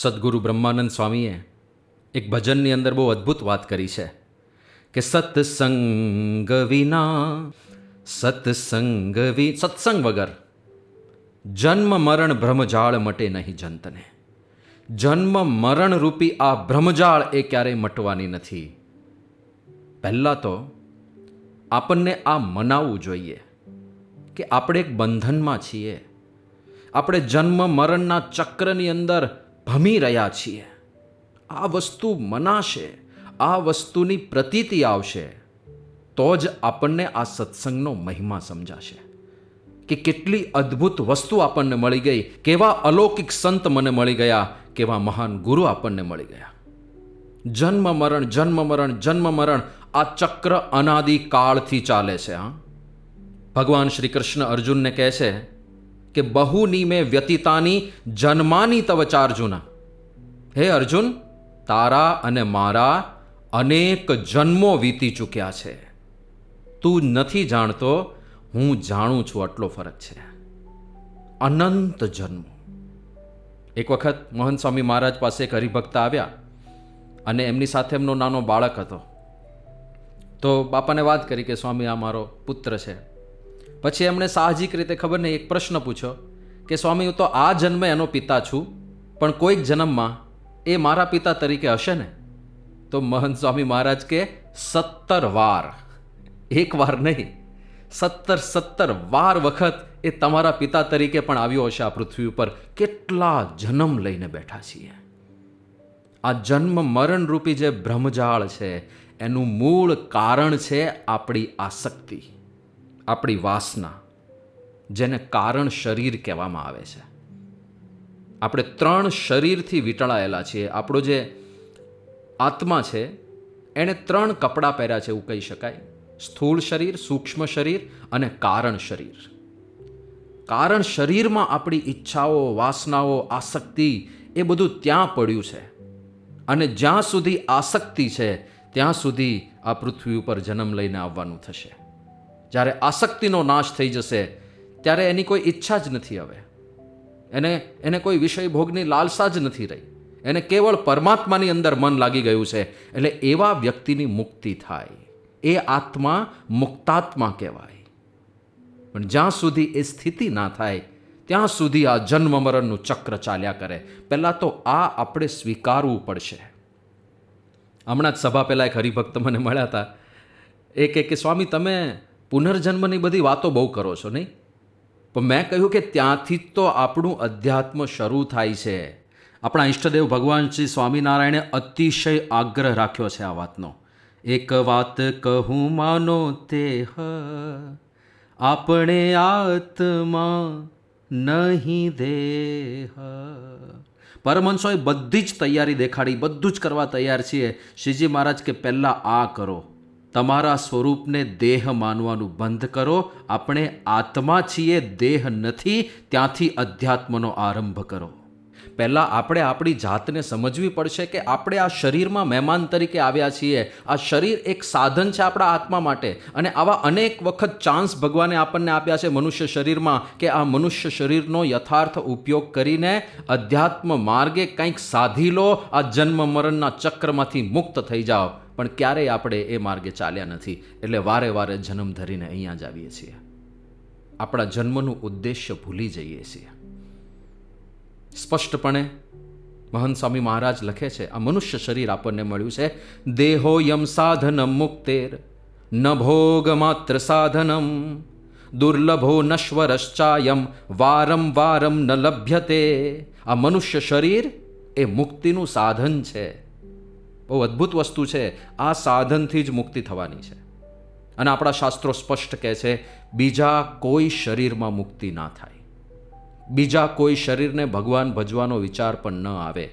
સદગુરુ બ્રહ્માનંદ સ્વામીએ એક ભજનની અંદર બહુ અદ્ભુત વાત કરી છે કે સત્સંગ વિના, સત્સંગ વિ, સત્સંગ વગર જન્મ મરણ ભ્રમજાળ મટે નહીં જંતને. જન્મ મરણ રૂપી આ ભ્રમજાળ એ ક્યારેય મટવાની નથી. પહેલાં તો આપણને આ મનાવવું જોઈએ કે આપણે એક બંધનમાં છીએ. આપણે જન્મ મરણના ચક્રની અંદર ભમી રહ્યા છીએ. આ વસ્તુ મનાશે, આ વસ્તુની પ્રતીતિ આવશે. તો જ આપણને આ સત્સંગનો મહિમા સમજાશે. કે કેટલી અદ્ભુત વસ્તુ આપણને મળી ગઈ, કેવા અલૌકિક સંત મને મળી ગયા, કેવા મહાન ગુરુ આપણને મળી ગયા. જન્મ મરણ જન્મ મરણ જન્મ મરણ, આ ચક્ર અનાદિ કાળથી ચાલે છે, હા. ભગવાન શ્રી કૃષ્ણ અર્જુનને કહે છે કે બહુની મેં વ્યતીતાની, જન્માની તવ ચાર્જુના. હે અર્જુન, તારા અને મારા અનેક જન્મો વીતી ચૂક્યા છે. તું નથી જાણતો, હું જાણું છું આટલો ફરક છે. અનંત જન્મો. એક વખત મોહન સ્વામી મહારાજ પાસે એક હરિભક્ત આવ્યા અને એમની સાથે એમનો નાનો બાળક હતો. તો બાપાને વાત કરી કે, સ્વામી, આ મારો પુત્ર છે. પછી એમણે સાહજિક રીતે ખબર નહીં, એક પ્રશ્ન પૂછ્યો કે, સ્વામી, હું તો આ જન્મે એનો પિતા છું, પણ કોઈક જન્મમાં એ મારા પિતા તરીકે હશે ને? તો મહંત સ્વામી મહારાજ કે, સત્તર વાર. એક વાર નહીં, સત્તર સત્તર વાર વખત એ તમારા પિતા તરીકે પણ આવ્યો હશે આ પૃથ્વી ઉપર. કેટલા જન્મ લઈને બેઠા છીએ. આ જન્મ મરણ રૂપી જે ભ્રમજાળ છે, એનું મૂળ કારણ છે આપણી આસક્તિ. આપણી વાસના, જેને કારણ શરીર કહેવામાં આવે છે. આપણે ત્રણ શરીરથી વીંટળાયેલા છીએ. આપણો જે આત્મા છે એણે ત્રણ કપડાં પહેર્યા છે એવું કહી શકાય. સ્થૂળ શરીર, સૂક્ષ્મ શરીર અને કારણ શરીર. કારણ શરીરમાં આપણી ઈચ્છાઓ, વાસનાઓ, આસક્તિ એ બધું ત્યાં પડ્યું છે. અને જ્યાં સુધી આસક્તિ છે, ત્યાં સુધી આ પૃથ્વી ઉપર જન્મ લઈને આવવાનું થશે. જ્યારે આસક્તિનો નાશ થઈ જશે, ત્યારે એની કોઈ ઈચ્છા જ નથી હવે. એને એને કોઈ વિષય ભોગની લાલસા જ નથી રહી. એને કેવળ પરમાત્માની અંદર મન લાગી ગયું છે, એટલે એવા વ્યક્તિની મુક્તિ થાય. એ આત્મા મુક્તાત્મા કહેવાય. પણ જ્યાં સુધી એ સ્થિતિ ના થાય, ત્યાં સુધી આ જન્મ મરણનું ચક્ર ચાલ્યા કરે. પહેલાં તો આ આપણે સ્વીકારવું પડશે. હમણાં જ સભા પહેલાં એક હરિભક્ત મને મળ્યા હતા. એ કે, સ્વામી, તમે પુનર્જન્મની બધી વાતો બહુ કરો છો, નહીં? પણ મેં કહ્યું કે ત્યાંથી જ તો આપણું અધ્યાત્મ શરૂ થાય છે. આપણા ઈષ્ટદેવ ભગવાન શ્રી સ્વામિનારાયણે અતિશય આગ્રહ રાખ્યો છે આ વાતનો. એક વાત કહું, માનો તે હ, આપણે આત્મા નહીં દેહ. પરમહંસોએ બધી જ તૈયારી દેખાડી, બધું જ કરવા તૈયાર છીએ. શ્રીજી મહારાજ કે પહેલાં આ કરો. તમારા સ્વરૂપને દેહ માનવાનું બંધ કરો. આપણે આત્મા છીએ, દેહ નથી. ત્યાંથી અધ્યાત્મનો આરંભ કરો. પહેલાં આપણે આપણી જાતને સમજવી પડશે કે આપણે આ શરીરમાં મહેમાન તરીકે આવ્યા છીએ. આ શરીર એક સાધન છે આપણા આત્મા માટે. અને આવા અનેક વખત ચાન્સ ભગવાને આપણને આપ્યા છે મનુષ્ય શરીરમાં કે આ મનુષ્ય શરીરનો યથાર્થ ઉપયોગ કરીને અધ્યાત્મ માર્ગે કંઈક સાધી લો. આ જન્મ મરણના ચક્રમાંથી મુક્ત થઈ જાઓ. પણ ક્યારેય આપણે એ માર્ગે ચાલ્યા નથી. એટલે વારે વારે જન્મ ધરીને અહીંયા જ આવીએ છીએ. આપણા જન્મનું ઉદ્દેશ્ય ભૂલી જઈએ છીએ. સ્પષ્ટપણે મહંત સ્વામી મહારાજ લખે છે, આ મનુષ્ય શરીર આપણને મળ્યું છે. દેહોયમ સાધનમ મુક્તેર, ન ભોગ માત્ર સાધનમ. દુર્લભો નશ્વરશ્ચાયમ, વારમ વારમ ન લભ્યતે. આ મનુષ્ય શરીર એ મુક્તિનું સાધન છે. બહુ અદ્ભુત વસ્તુ છે. આ સાધનથી જ મુક્તિ થવાની છે. અને આપણા શાસ્ત્રો સ્પષ્ટ કહે છે, બીજા કોઈ શરીરમાં મુક્તિ ના થાય. બીજા કોઈ શરીરને ભગવાન ભજવાનો વિચાર પણ ન આવે.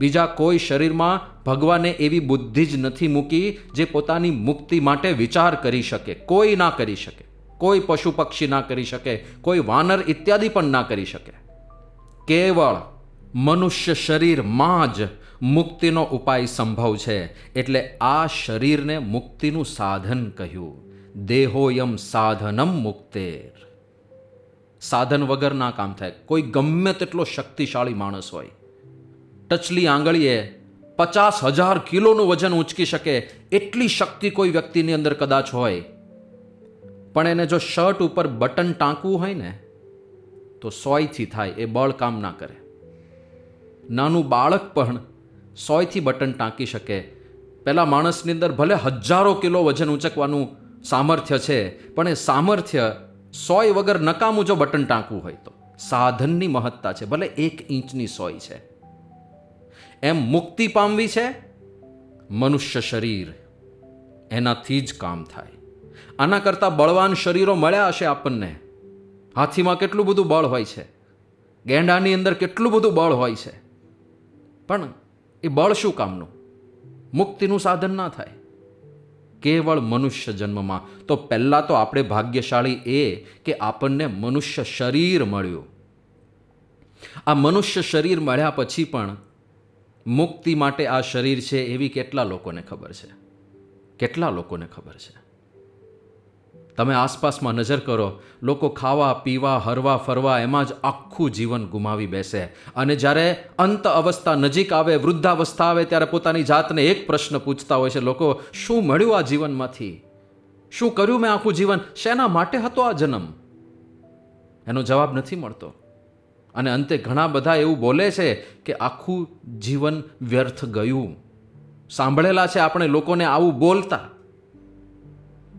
બીજા કોઈ શરીરમાં ભગવાને એવી બુદ્ધિ જ નથી મૂકી જે પોતાની મુક્તિ માટે વિચાર કરી શકે, કોઈ ના કરી શકે, કોઈ પશુ પક્ષી ના કરી શકે, કોઈ વાનર ઇત્યાદિ પણ ના કરી શકે. કેવળ મનુષ્ય શરીરમાં જ મુક્તિનો ઉપાય સંભવ છે એટલે આ શરીરને મુક્તિનું સાધન કહ્યું. દેહોયમ સાધનમ મુક્તેર. સાધન વગર ના કામ થાય. કોઈ ગમે તેટલો શક્તિશાળી માણસ હોય. ટચલી આંગળીએ પચાસ હજાર કિલોનું વજન ઉંચકી શકે એટલી શક્તિ કોઈ વ્યક્તિની અંદર કદાચ હોય. પણ એને જો શર્ટ ઉપર બટન ટાંકવું હોય ને, તો સોયથી થાય, એ બળ કામ ના કરે. નાનું બાળક પણ સોયથી બટન ટાંકી શકે. પહેલાં માણસની અંદર ભલે હજારો કિલો વજન ઉંચકવાનું સામર્થ્ય છે, પણ એ સામર્થ્ય સોય વગર નકામું જો બટન ટાંકવું હોય તો. સાધનની મહત્તા છે, ભલે એક ઇંચની સોય છે. એમ મુક્તિ પામવી છે મનુષ્ય શરીર. એનાથી જ કામ થાય. આના કરતાં બળવાન શરીરો મળ્યા હશે આપણને. હાથીમાં કેટલું બધું બળ હોય છે. ગેંડાની અંદર કેટલું બધું બળ હોય છે. પણ એ બળ શું કામનું? મુક્તિનું સાધન ના થાય. કેવળ મનુષ્ય જન્મમાં. તો પહેલાં તો આપણે ભાગ્યશાળી એ કે આપણને મનુષ્ય શરીર મળ્યું. આ મનુષ્ય શરીર મળ્યા પછી પણ મુક્તિ માટે આ શરીર છે એવી કેટલા લોકોને ખબર છે? કેટલા લોકોને ખબર છે? તમે આસપાસમાં નજર કરો. લોકો ખાવા, પીવા, હરવા, ફરવા એમાં જ આખું જીવન ગુમાવી બેસે. અને જ્યારે અંત અવસ્થા નજીક આવે, વૃદ્ધાવસ્થા આવે, ત્યારે પોતાની જાતને એક પ્રશ્ન પૂછતા હોય છે, લોકો, શું મળ્યું આ જીવનમાંથી? શું કર્યું મેં આખું જીવન? શેના માટે હતો આ જન્મ? એનો જવાબ નથી મળતો. અને અંતે ઘણા બધા એવું બોલે છે કે આખું જીવન વ્યર્થ ગયું. સાંભળેલા છે, આપણે લોકોને આવું બોલતા.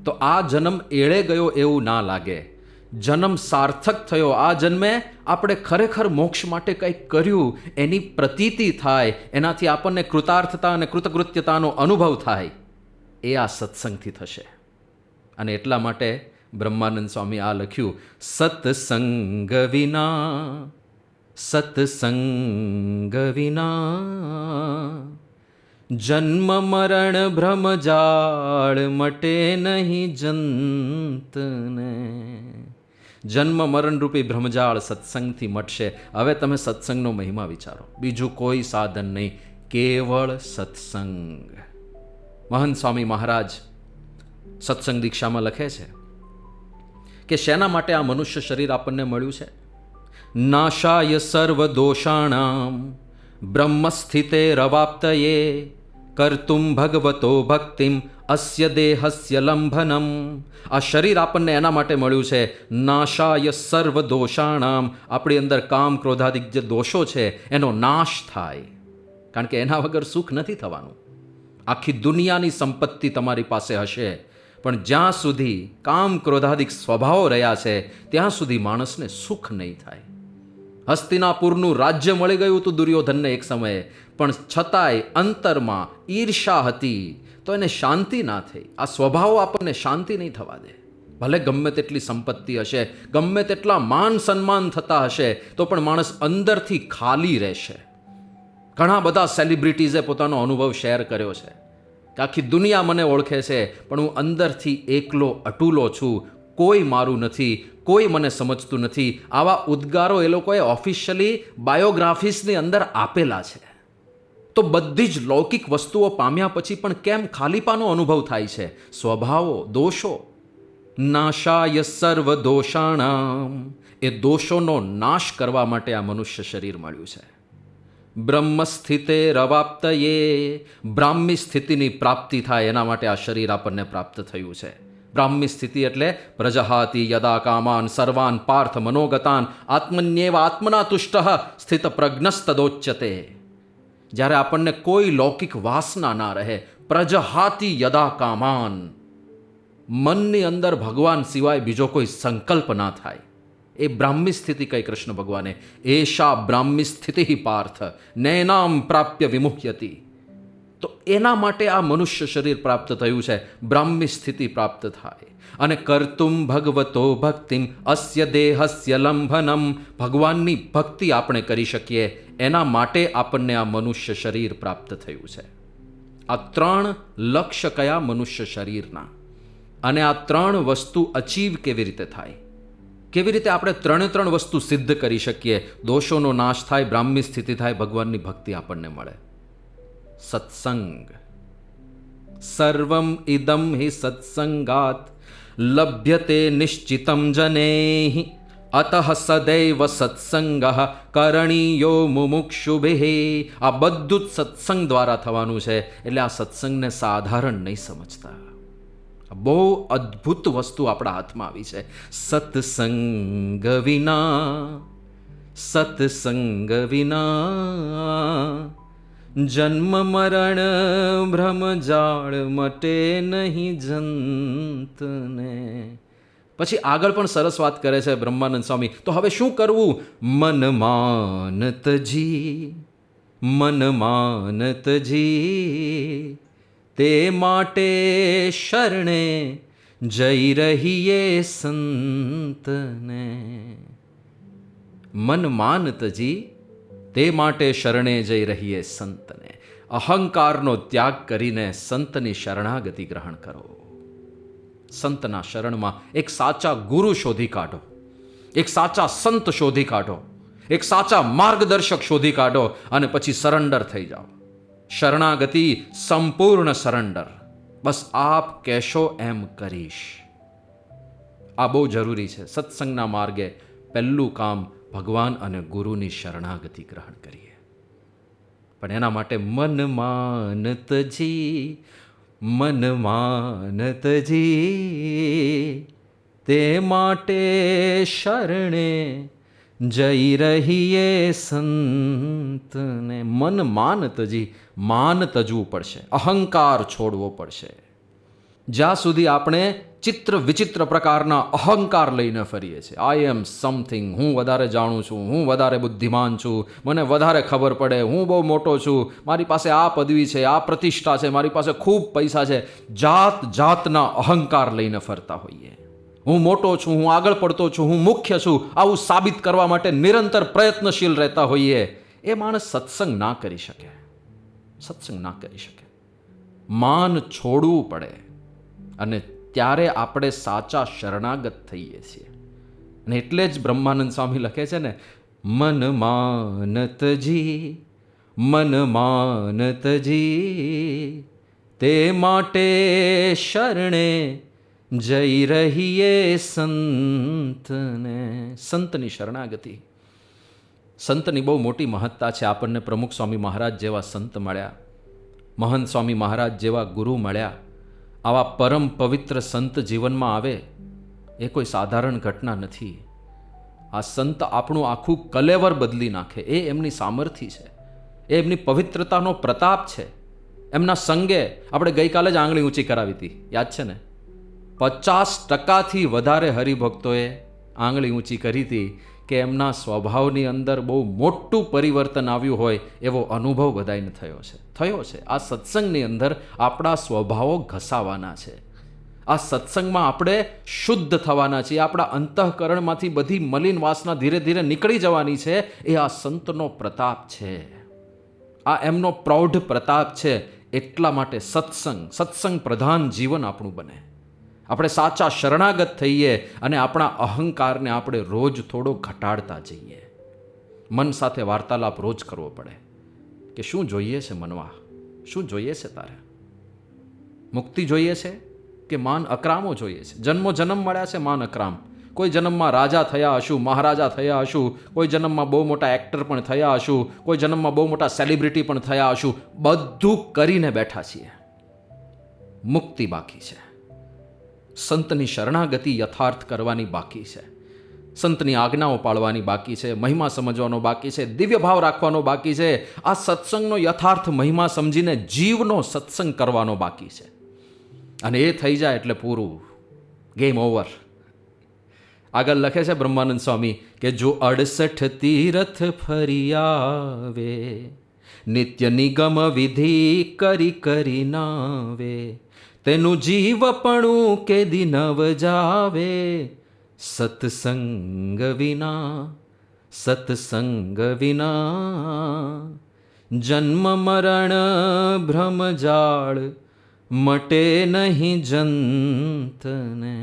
તો આ જન્મ એળે ગયો એવું ના લાગે. જન્મ સાર્થક થયો. આ જન્મે આપણે ખરેખર મોક્ષ માટે કંઈક કર્યું. એની પ્રતીતિ થાય. એનાથી આપણને કૃતાર્થતા અને કૃતકૃત્યતાનો અનુભવ થાય. એ આ સત્સંગથી થશે. અને એટલા માટે બ્રહ્માનંદ સ્વામી આ લખ્યું, સત્સંગ વિના સત્સંગ વિના જન્મ મરણ ભ્રમ જાળ મટે નહીં જંતને. જન્મ મરણ રૂપી ભ્રમજાળ સત્સંગથી મટશે. હવે તમે સત્સંગનો મહિમા વિચારો. બીજું કોઈ સાધન નહીં. કેવળ સત્સંગ. મહંત સ્વામી મહારાજ સત્સંગ દીક્ષામાં લખે છે કે શેના માટે આ મનુષ્ય શરીર આપણને મળ્યું છે? નાશાય સર્વ દોષાણામ બ્રહ્મસ્થિતે રવાપ્તયે. કર્તુમ ભગવતો ભક્તિમ અસ્ય દેહસ્ય લંભનમ આ શરીર આપણને એના માટે મળ્યું છે, નાશાય સર્વ દોષાણામ આપણી અંદર કામ, ક્રોધાદિક જે દોષો છે, એનો નાશ થાય। કારણ કે એના વગર સુખ નથી થવાનું। આખી દુનિયાની સંપત્તિ તમારી પાસે હશે, પણ જ્યાં સુધી કામ, ક્રોધાદિક સ્વભાવો રહ્યા છે, ત્યાં સુધી માણસને સુખ નહીં થાય। હસ્તિનાપુરનું રાજ્ય મળી ગયું હતું દુર્યોધનને એક સમયે પણ છતાંય અંતરમાં ઈર્ષા હતી. તો એને શાંતિ ના થઈ. આ સ્વભાવ આપણને શાંતિ નહીં થવા દે. ભલે ગમે તેટલી સંપત્તિ હશે, ગમે તેટલા માન સન્માન થતા હશે, તો પણ માણસ અંદરથી ખાલી રહેશે. ઘણા બધા સેલિબ્રિટીઝે પોતાનો અનુભવ શેર કર્યો છે. કે આખી દુનિયા મને ઓળખે છે, પણ હું અંદરથી એકલો, અટૂલો છું. કોઈ મારું નથી, કોઈ મને સમજતું નથી. આવા ઉદ્ગારો એ લોકોએ ઓફિશિયલી બાયોગ્રાફીસની અંદર આપેલા છે. તો બધી જ લૌકિક વસ્તુઓ પામ્યા પછી પણ કેમ ખાલીપાનો અનુભવ થાય છે? સ્વભાવો, દોષો? નાશાય સર્વ દોષાણામ એ દોષોનો નાશ કરવા માટે આ મનુષ્ય શરીર મળ્યું છે. બ્રહ્મ સ્થિતે રવાપ્તયે. બ્રાહ્મી સ્થિતિની પ્રાપ્તિ થાય એના માટે આ શરીર આપણને પ્રાપ્ત થયું છે. બ્રાહ્મી સ્થિતિ એટલે પ્રજહાતિ યદા કામાન સર્વાન પાર્થ મનોગતાન, આત્મન્યેવ આત્મના તુષ્ટ સ્થિત પ્રજ્ઞસ્તદોચ્યતે જ્યારે આપણને કોઈ લૌકિક વાસના ના રહે, પ્રજહાતિ યદા કામાન. મનની અંદર ભગવાન સિવાય બીજો કોઈ સંકલ્પ ના થાય. એ બ્રાહ્મી સ્થિતિ કઈ કૃષ્ણ ભગવાને એશા બ્રાહ્મી સ્થિતિ પાર્થ નૈનામ પ્રાપ્ય વિમુહ્યતી. તો એના માટે આ મનુષ્ય શરીર પ્રાપ્ત થયું છે. બ્રાહ્મી સ્થિતિ પ્રાપ્ત થાય. અને કરતુમ ભગવતો ભક્તિમ અસ્ય દેહસ્ય લંભનમ. ભગવાનની ભક્તિ આપણે કરી શકીએ. એના માટે આપણને આ મનુષ્ય શરીર પ્રાપ્ત થયું છે. આ ત્રણ લક્ષ્ય કયા મનુષ્ય શરીરના? અને આ ત્રણ વસ્તુ અચીવ કેવી રીતે થાય? કેવી રીતે આપણે ત્રણે ત્રણ વસ્તુ સિદ્ધ કરી શકીએ? દોષોનો નાશ થાય, બ્રાહ્મી સ્થિતિ થાય, ભગવાનની ભક્તિ આપણને મળે. સત્સંગ સર્વમ ઇદમ હિ સત્સંગાત લભ્યતે નિશ્ચિતમ જનેહિ અતઃ સદૈવ સત્સંગ કરણીયો મુમુક્ષુભે આ બધું જ સત્સંગ દ્વારા થવાનું છે એટલે આ સત્સંગને સાધારણ નહીં સમજતા બહુ અદ્ભુત વસ્તુ આપણા હાથમાં આવી છે સત્સંગ વિના સત્સંગ વિના જન્મ મરણ ભ્રમજાળ મટે નહીં જંતને. પછી આગળ પણ સરસ વાત કરે છે બ્રહ્માનંદ સ્વામી. તો હવે શું કરવું? મન માનતજી મન માનતજી તે માટે શરણે જઈ રહીએ સંતને. મન માનતજી તે માટે શરણે જઈ રહીએ સંતને. અહંકારનો ત્યાગ કરીને સંતની શરણાગતિ ગ્રહણ કરો. સંતના શરણમાં એક સાચા ગુરુ શોધી કાઢો. એક સાચા સંત શોધી કાઢો. એક સાચા માર્ગદર્શક શોધી કાઢો અને પછી સરેન્ડર થઈ જાઓ. શરણાગતિ સંપૂર્ણ સરેન્ડર. બસ આપ કહેશો એમ કરીશ. આ બહુ જરૂરી છે. સત્સંગના માર્ગે પહેલું કામ ભગવાન અને ગુરુની શરણાગતિ ગ્રહણ કરીએ. પણ એના માટે મન માનતજી મન માનતજી તે માટે શરણે જઈ રહીએ સંતને. મન માનતજી માન તજવું પડશે, અહંકાર છોડવો પડશે. જ્યાં સુધી આપણે ચિત્ર વિચિત્ર પ્રકારના અહંકાર લઈને ફરીએ છીએ. આઈ એમ સમથિંગ હું વધારે જાણું છું. હું વધારે બુદ્ધિમાન છું. મને વધારે ખબર પડે. હું બહુ મોટો છું. મારી પાસે આ પદવી છે, આ પ્રતિષ્ઠા છે, મારી પાસે ખૂબ પૈસા છે. જાત જાતના અહંકાર લઈને ફરતા હોઈએ. હું મોટો છું, હું આગળ પડતો છું, હું મુખ્ય છું. આવું સાબિત કરવા માટે નિરંતર પ્રયત્નશીલ રહેતા હોઈએ. એ માણસ સત્સંગ ના કરી શકે. સત્સંગ ના કરી શકે. માન છોડવું પડે. અને ત્યારે આપણે સાચા શરણાગત થઈએ છીએ. અને એટલે જ બ્રહ્માનંદ સ્વામી લખે છે ને, મન માનતજી મન માનતજી, તે માટે શરણે જઈ રહીએ સંતને. સંતની શરણાગતિ. સંતની બહુ મોટી મહત્તા છે આપણને પ્રમુખ સ્વામી મહારાજ જેવા સંત મળ્યા. મહંત સ્વામી મહારાજ જેવા ગુરુ મળ્યા. આવા પરમ પવિત્ર સંત જીવનમાં આવે, એ કોઈ સાધારણ ઘટના નથી. આ સંત આપણું આખું કલેવર બદલી નાખે. એ એમની સામર્થ્ય છે. એ એમની પવિત્રતાનો પ્રતાપ છે. એમના સંગે આપણે ગઈકાલે જ આંગળી ઊંચી કરાવી હતી. યાદ છે ને? પચાસ ટકાથી વધારે હરિભક્તોએ આંગળી ઊંચી કરી હતી કે એમના સ્વભાવની અંદર બહુ મોટું પરિવર્તન આવ્યું હોય એવો અનુભવ બધાને થયો છે. થયો છે. આ સત્સંગની અંદર આપણા સ્વભાવો ઘસાવાના છે. આ સત્સંગમાં આપણે શુદ્ધ થવાના છીએ. આપણા અંતઃકરણમાંથી બધી મલિન વાસના ધીરે ધીરે નીકળી જવાની છે. એ આ સંતનો પ્રતાપ છે. આ એમનો પ્રૌઢ પ્રતાપ છે. એટલા માટે સત્સંગ સત્સંગ પ્રધાન જીવન આપણું બને. આપણે સાચા શરણાગત થઈએ અને આપણા અહંકારને આપણે રોજ થોડો ઘટાડતા જઈએ. મન સાથે વાર્તાલાપ રોજ કરવો પડે. કે શું જોઈએ છે મનવા? શું જોઈએ છે તારે? મુક્તિ જોઈએ છે કે માન અકરામો જોઈએ છે? જન્મો જન્મ મળ્યા છે માન અકરામ. કોઈ જન્મમાં રાજા થયા હશું, મહારાજા થયા હશું, કોઈ જન્મમાં બહુ મોટા એક્ટર પણ થયા હશું, કોઈ જન્મમાં બહુ મોટા સેલિબ્રિટી પણ થયા હશું, બધું કરીને બેઠા છીએ. મુક્તિ બાકી છે. સંતની શરણાગતિ યથાર્થ કરવાની બાકી છે. સંતની આજ્ઞાઓ પાળવાની બાકી છે, મહિમા સમજવાનો બાકી છે દિવ્ય ભાવ રાખવાનો બાકી છે. આ સત્સંગનો યથાર્થ મહિમા સમજીને જીવનો સત્સંગ કરવાનો બાકી છે. અને એ થઈ જાય એટલે પૂરું. ગેમ ઓવર આગળ લખે છે બ્રહ્માનંદ સ્વામી કે જો અડસઠ તીરથ ફરી આવે, નિત્ય નિગમ વિધિ કરી કરી નાવે, તેનું જીવપણું કે દિનવ જાવે સત્સંગ વિના સત્સંગ વિના જન્મ મરણ ભ્રમજાળ મટે નહીં જંતને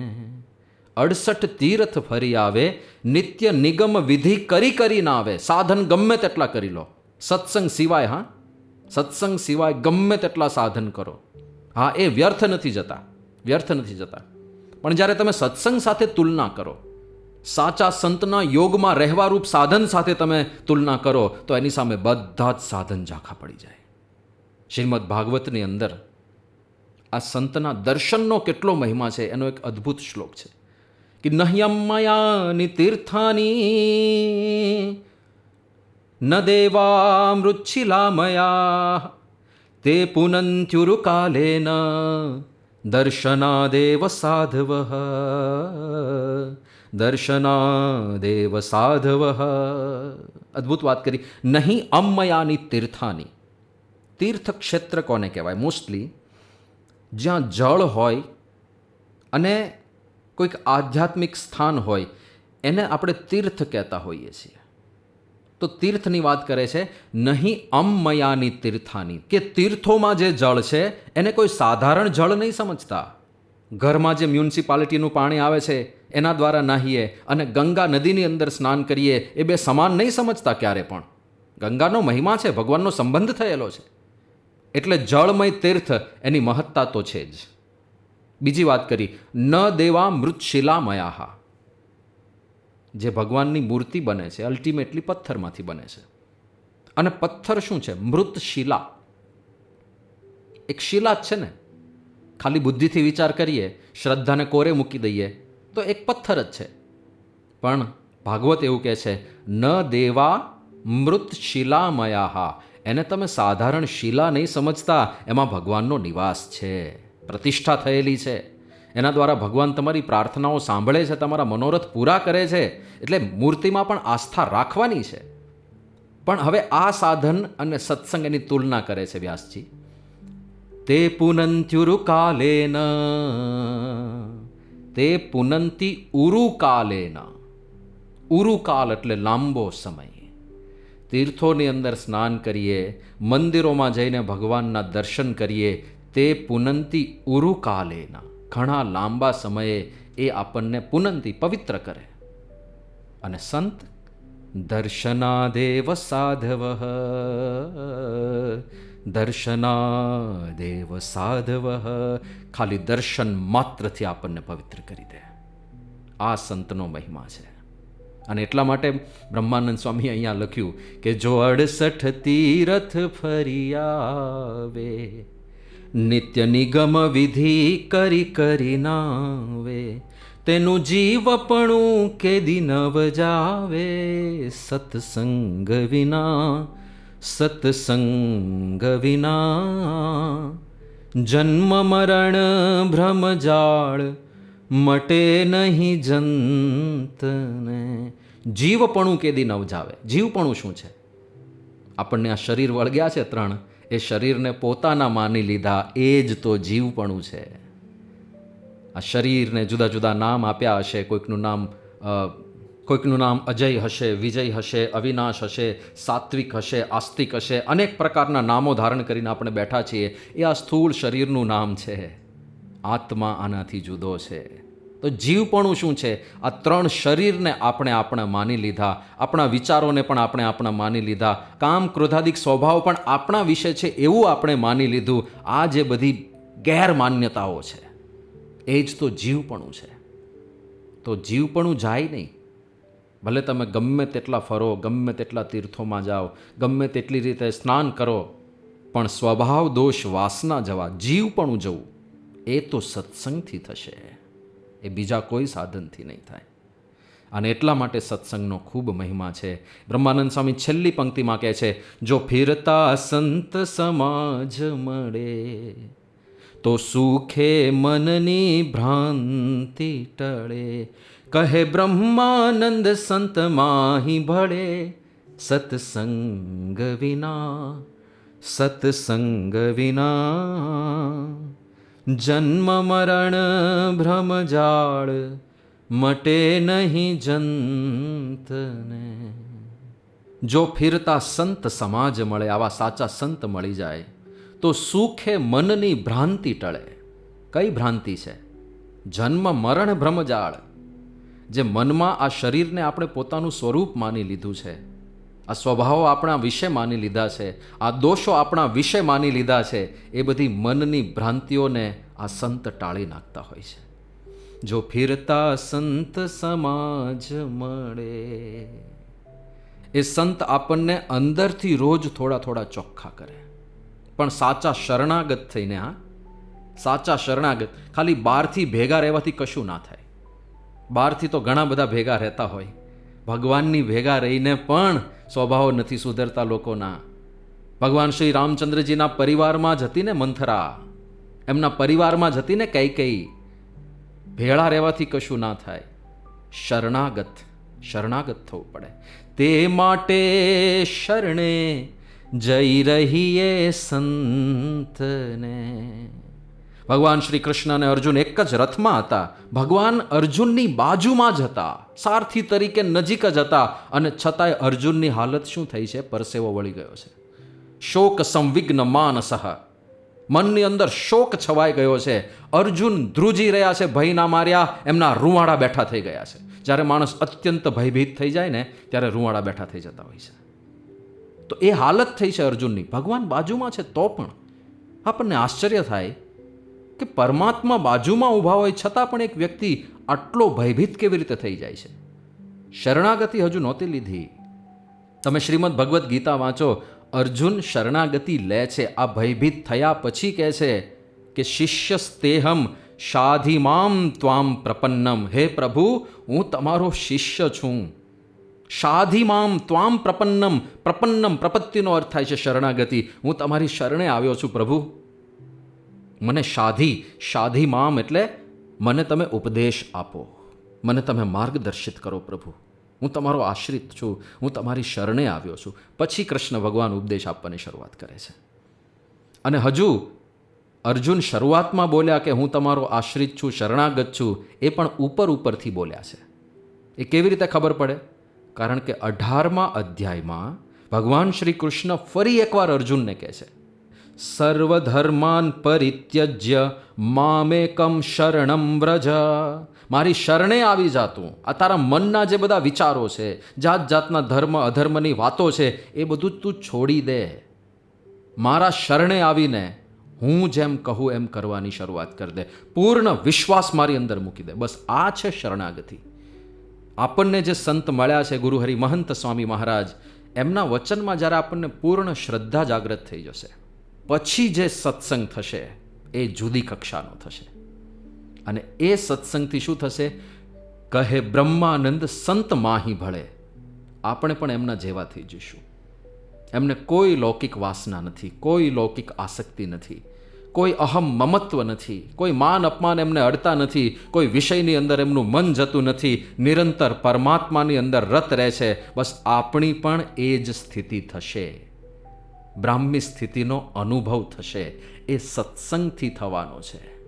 અડસઠ તીર્થ ફરી આવે નિત્ય નિગમ વિધિ કરી કરી ના આવે સાધન ગમે તેટલા કરી લો સત્સંગ સિવાય હા સત્સંગ સિવાય ગમે તેટલા સાધન કરો હા એ વ્યર્થ નથી જતા વ્યર્થ નથી જતા પણ જ્યારે તમે સત્સંગ સાથે તુલના કરો, સાચા સંતના યોગમાં રહેવારૂપ સાધન સાથે તમે તુલના કરો, તો એની સામે બધા જ સાધન ઝાંખા પડી જાય. શ્રીમદ ભાગવતની અંદર આ સંતના દર્શનનો કેટલો મહિમા છે, એનો એક અદ્ભુત શ્લોક છે. કે નહ્યમયાની તીર્થાની, ન દેવા મૃચ્છિલામયા તે પુનંત્યુરુકાલેન દર્શનાદેવ સાધવ દર્શનાદેવ સાધવ અદ્ભુત વાત કરી નહીં અમયાની તીર્થાની તીર્થક્ષેત્ર કોને કહેવાય મોસ્ટલી જ્યાં જળ હોય અને કોઈક આધ્યાત્મિક સ્થાન હોય એને આપણે તીર્થ કહેતા હોઈએ છીએ તો તીર્થની વાત કરે છે, નહીં અમમયાની તીર્થાની. કે તીર્થોમાં જે જળ છે, એને કોઈ સાધારણ જળ નહીં સમજતા. ઘરમાં જે મ્યુનિસિપાલિટીનું પાણી આવે છે, એના દ્વારા નાહીએ અને ગંગા નદીની અંદર સ્નાન કરીએ, એ બે સમાન નહીં સમજતા ક્યારે પણ. ગંગાનો મહિમા છે, ભગવાનનો સંબંધ થયેલો છે. એટલે જળમય તીર્થ એની મહત્તા તો છે જ. બીજી વાત કરી, ન દેવા મૃતશિલામયાહા. જે ભગવાનની મૂર્તિ બને છે અલ્ટિમેટલી પથ્થરમાંથી બને છે. અને પથ્થર શું છે? મૃત શિલા. એક શિલા જ છે ને. ખાલી બુદ્ધિથી વિચાર કરીએ, શ્રદ્ધાને કોરે મૂકી દઈએ, તો એક પથ્થર જ છે. પણ ભાગવત એવું કહે છે, ન દેવા મૃત શિલામયાહા. એને તમે સાધારણ શિલા નહીં સમજતા, એમાં ભગવાનનો નિવાસ છે. પ્રતિષ્ઠા થયેલી છે. એના દ્વારા ભગવાન તમારી પ્રાર્થનાઓ સાંભળે છે, તમારા મનોરથ પૂરા કરે છે, એટલે મૂર્તિમાં પણ આસ્થા રાખવાની છે. પણ હવે આ સાધન અને સત્સંગ એની તુલના કરે છે વ્યાસજી. તે પુનંત્યુરુ કાલેન, તે પુનંતી ઉરુકાલેન ઉરુકાલ એટલે લાંબો સમય. તીર્થોની અંદર સ્નાન કરીએ, મંદિરોમાં જઈને ભગવાનના દર્શન કરીએ, તે પુનંતી ઉરુકાલેના ઘણા લાંબા સમયે એ આપણને પુનંતી પવિત્ર કરે. અને સંત, દર્શનાદેવ સાધવ. દર્શનાદેવ સાધવ. ખાલી દર્શન માત્રથી આપણને પવિત્ર કરી દે. આ સંતનો મહિમા છે. અને એટલા માટે બ્રહ્માનંદ સ્વામી અહીંયા લખ્યું કે, જો અડસઠ તીરથ ફરી આવે નિત્ય નિગમ વિધિ કરી કરી નાવે. તેનું જીવપણું કે નવ જાવે સત્સંગ વિના સત્સંગ વિના. જન્મ મરણ ભ્રમજાળ મટે નહીં જંતને. જીવપણું કેદી દિન જાવે જીવપણું શું છે? આપણને આ શરીર વળગ્યા છે ત્રણ. એ શરીરને પોતાના માની લીધા, એ જ તો જીવપણું છે. આ શરીરને જુદા જુદા નામ આપ્યા હશે, કોઈકનું નામ કોઈકનું નામ અજય હશે, વિજય હશે, અવિનાશ હશે, સાત્વિક હશે, આસ્તિક હશે, અનેક પ્રકારના નામો ધારણ કરીને આપણે બેઠા છીએ. એ આ સ્થૂળ શરીરનું નામ છે. આત્મા આનાથી જુદો છે. તો જીવપણું શું છે? આ ત્રણ શરીરને આપણે આપણે માની લીધા, આપણા વિચારોને પણ આપણે આપણા માની લીધા. કામ, ક્રોધાદિક સ્વભાવ પણ આપણા વિશે છે એવું આપણે માની લીધું. આ જે બધી ગેરમાન્યતાઓ છે, એ જ તો જીવપણું છે. તો જીવપણું જાય નહીં. ભલે તમે ગમે તેટલા ફરો, ગમે તેટલા તીર્થોમાં જાઓ, ગમે તેટલી રીતે સ્નાન કરો, પણ સ્વભાવ, દોષ, વાસના જવા, જીવપણું જવું, એ તો સત્સંગથી થશે. એ બીજા કોઈ સાધનથી નહીં થાય. અને એટલા માટે સત્સંગનો ખૂબ મહિમા છે. બ્રહ્માનંદ સ્વામી છેલ્લી પંક્તિમાં કહે છે, જો ફિરતા સંત સમાજ મળે, તો સુખે મનની ભ્રાંતિ ટળે. કહે બ્રહ્માનંદ સંત માહી ભળે, સત્સંગ વિના સત્સંગ વિના. જન્મ મરણ ભ્રમજાળ મટે નહીં જંતને. જો ફિરતા સંત સમાજ મળે, આવા સાચા સંત મળી જાય, તો સુખે મનની ભ્રાંતિ ટળે. કઈ ભ્રાંતિ છે? જન્મ મરણ ભ્રમજાળ, જે મનમાં આ શરીરને આપણે પોતાનું સ્વરૂપ માની લીધું છે. આ સ્વભાવો આપણા વિશે માની લીધા છે. આ દોષો આપણા વિશે માની લીધા છે. એ બધી મનની ભ્રાંતિઓને આ સંત ટાળી નાખતા હોય છે. જો ફિરતા સંત સમાજ મળે, એ સંત આપણને અંદરથી રોજ થોડા થોડા ચોખ્ખા કરે. પણ સાચા શરણાગત થઈને હા સાચા શરણાગત, ખાલી બહારથી ભેગા રહેવાથી કશું ના થાય. બહારથી તો ઘણા બધા ભેગા રહેતા હોય. ભગવાનની ભેગા રહીને પણ સ્વભાવ નથી સુધરતા લોકોના. ભગવાન શ્રી રામચંદ્રજીના પરિવારમાં જ હતી ને મંથરા. એમના પરિવારમાં જ હતી ને કઈ કઈ. ભેળા રહેવાથી કશું ના થાય. શરણાગત શરણાગત થવું પડે. તે માટે શરણે જઈ રહીએ સંતને. ભગવાન શ્રી કૃષ્ણ અને અર્જુન એક જ રથમાં હતા. ભગવાન અર્જુનની બાજુમાં જ હતા. સારથી તરીકે નજીક જ હતા અને છતાંય અર્જુનની હાલત શું થઈ છે? પરસેવો વળી ગયો છે. શોક સંવિઘ્ન માનસહ મનની અંદર શોક છવાઈ ગયો છે. અર્જુન ધ્રુજી રહ્યા છે ભયના માર્યા, એમના રૂવાડા બેઠા થઈ ગયા છે. જ્યારે માણસ અત્યંત ભયભીત થઈ જાય ને, ત્યારે રૂવાડા બેઠા થઈ જતા હોય છે. તો એ હાલત થઈ છે અર્જુનની. ભગવાન બાજુમાં છે તો પણ આપણને આશ્ચર્ય થાય કે પરમાત્મા બાજુમાં ઊભા હોય છતાં પણ એક વ્યક્તિ આટલો ભયભીત કેવી રીતે થઈ જાય છે? શરણાગતિ હજુ નહોતી લીધી. તમે શ્રીમદ ભગવદ્ ગીતા વાંચો, અર્જુન શરણાગતિ લે છે. આ ભયભીત થયા પછી કહે છે કે, શિષ્યસ્તેહમ શાધિમામ ત્વામ પ્રપન્નમ. હે પ્રભુ, હું તમારો શિષ્ય છું. શાધિમામ ત્વામ પ્રપન્નમ પ્રપન્નમ પ્રપત્તિનો અર્થ થાય છે શરણાગતિ. હું તમારી શરણે આવ્યો છું પ્રભુ. મને શાધી શાધી મામ એટલે મને તમે ઉપદેશ આપો. મને તમે માર્ગદર્શિત કરો પ્રભુ. હું તમારો આશ્રિત છું. હું તમારી શરણે આવ્યો છું. પછી કૃષ્ણ ભગવાન ઉપદેશ આપવાની શરૂઆત કરે છે. અને હજુ અર્જુન શરૂઆતમાં બોલ્યા કે હું તમારો આશ્રિત છું, શરણાગત છું, એ પણ ઉપર ઉપરથી બોલ્યા છે. એ કેવી રીતે ખબર પડે? કારણ કે અઢારમા અધ્યાયમાં ભગવાન શ્રી કૃષ્ણ ફરી એકવાર અર્જુનને કહે છે. સર્વધર્માન પરિત્યજ્ય મામેકમ શરણમ વ્રજ મારી શરણે આવી જાતું આ તારા મનના જે બધા વિચારો છે જાત જાતના ધર્મ અધર્મની વાતો છે એ બધું તું છોડી દે મારા શરણે આવીને હું જેમ કહું એમ કરવાની શરૂઆત કરી દે પૂર્ણ વિશ્વાસ મારી અંદર મૂકી દે બસ આ છે શરણાગતિ આપણને જે સંત મળ્યા છે ગુરુહરિ મહંત સ્વામી મહારાજ એમના વચનમાં જ્યારે આપણને પૂર્ણ શ્રદ્ધા જાગૃત થઈ જશે પછી જે સત્સંગ થશે, એ જુદી કક્ષાનો થશે. અને એ સત્સંગથી શું થશે? કહે બ્રહ્માનંદ સંત માહી ભળે. આપણે પણ એમના જેવા થઈ જઈશું એમને કોઈ લૌકિક વાસના નથી, કોઈ લૌકિક આસક્તિ નથી, કોઈ અહમ મમત્વ નથી, કોઈ માન અપમાન એમને અડતા નથી, કોઈ વિષયની અંદર એમનું મન જતું નથી, નિરંતર પરમાત્માની અંદર રત રહે છે. બસ આપણી પણ એ જ સ્થિતિ થશે. બ્રાહ્મી સ્થિતિનો અનુભવ થશે, એ સત્સંગથી થવાનો છે.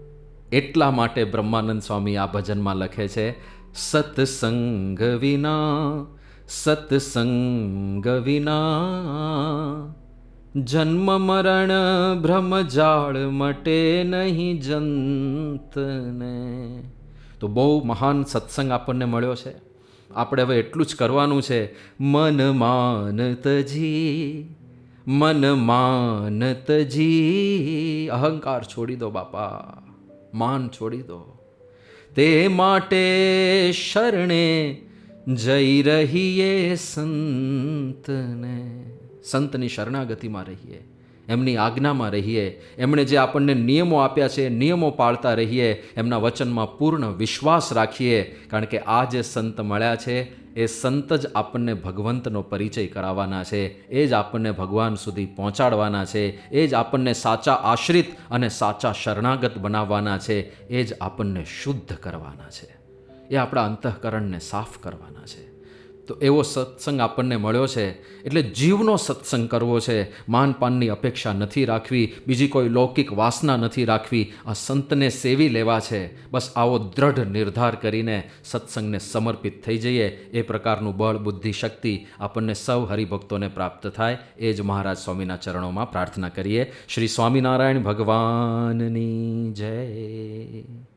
એટલા માટે બ્રહ્માનંદ સ્વામી આ ભજનમાં લખે છે, સત્સંગ વિના સત્સંગ વિના, જન્મ મરણ ભ્રમજાળ મટે નહીં જંતને તો બહુ મહાન સત્સંગ આપણને મળ્યો છે. આપણે હવે એટલું જ કરવાનું છે. મન માનતજી મન માનતજી અહંકાર છોડી દો બાપા, માન છોડી દો. તે માટે શરણે જઈ રહીએ સંતને. સંતની શરણાગતિમાં રહીએ. એમની આજ્ઞામાં રહીએ. એમણે જે આપણને નિયમો આપ્યા છે, નિયમો પાળતા રહીએ, એમના વચનમાં પૂર્ણ વિશ્વાસ રાખીએ. કારણ કે આ જે સંત મળ્યા છે, એ સંત જ આપણને ભગવંતનો પરિચય કરાવવાના છે. એ જ આપણને ભગવાન સુધી પહોંચાડવાના છે. એ જ આપણને સાચા આશ્રિત અને સાચા શરણાગત બનાવવાના છે. એ જ આપણને શુદ્ધ કરવાના છે. એ આપણા અંતઃકરણને સાફ કરવાના છે. તો એવો સત્સંગ આપણને મળ્યો છે. એટલે જીવનો સત્સંગ કરવો છે. માનપાનની અપેક્ષા નથી રાખવી. બીજી કોઈ લૌકિક વાસના નથી રાખવી. આ સંતને સેવી લેવા છે. બસ આવો દ્રઢ નિર્ધાર કરીને સત્સંગને સમર્પિત થઈ જઈએ. એ પ્રકારનું બળ, બુદ્ધિ, શક્તિ આપણને સૌ હરિભક્તોને પ્રાપ્ત થાય. એ જ મહારાજ સ્વામીના ચરણોમાં પ્રાર્થના કરીએ. શ્રી સ્વામિનારાયણ ભગવાનની જય.